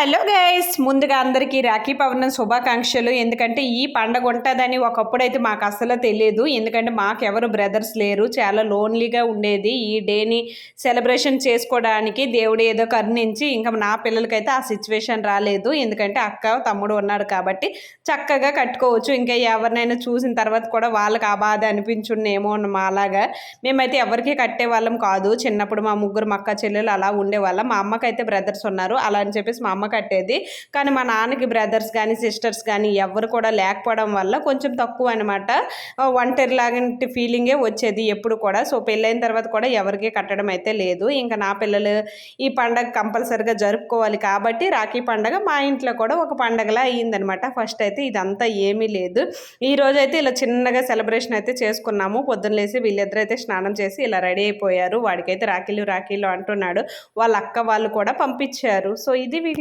Hello guys ముందుగా అందరికీ రాఖీ పౌర్ణమి శుభాకాంక్షలు. ఎందుకంటే ఈ పండగ ఉంటుందని ఒకప్పుడు అయితే మాకు అసలు తెలియదు ఎందుకంటే మాకు ఎవరు బ్రదర్స్ లేరు. చాలా లోన్లీగా ఉండేది ఈ డేని సెలబ్రేషన్ చేసుకోవడానికి. దేవుడు ఏదో కరుణించి ఇంకా నా పిల్లలకైతే ఆ సిచ్యువేషన్ రాలేదు. ఎందుకంటే అక్క తమ్ముడు ఉన్నాడు కాబట్టి చక్కగా కట్టుకోవచ్చు. ఇంకా ఎవరినైనా చూసిన తర్వాత కూడా వాళ్ళకి ఆ బాధ అనిపించుండేమో మా అలాగా మేమైతే ఎవరికి కట్టేవాళ్ళం కాదు. చిన్నప్పుడు మా ముగ్గురు మక్క చెల్లెలు అలా ఉండేవాళ్ళం. మా అమ్మకైతే బ్రదర్స్ ఉన్నారు. అలా అని చెప్పేసి మా అమ్మ కట్టేది. కానీ మా నాన్నకి బ్రదర్స్ కానీ సిస్టర్స్ కానీ ఎవరు కూడా లేకపోవడం వల్ల కొంచెం తక్కువ అనమాట ఒంటరి లాంటి ఫీలింగే వచ్చేది ఎప్పుడు కూడా. సో పెళ్ళైన తర్వాత కూడా ఎవరికి కట్టడం అయితే లేదు. ఇంకా నా పిల్లలు ఈ పండగ కంపల్సరిగా జరుపుకోవాలి కాబట్టి రాఖీ పండగ మా ఇంట్లో కూడా ఒక పండగలా అయ్యిందనమాట ఫస్ట్ అయితే ఇదంతా ఏమీ లేదు. ఈ రోజైతే ఇలా చిన్నగా సెలబ్రేషన్ అయితే చేసుకున్నాము. పొద్దున్న లేసి వీళ్ళిద్దరు అయితే స్నానం చేసి ఇలా రెడీ అయిపోయారు. వాడికైతే రాఖీలు రాఖీలు అంటున్నాడు. వాళ్ళ అక్క వాళ్ళు కూడా పంపించారు. సో ఇది వీడియో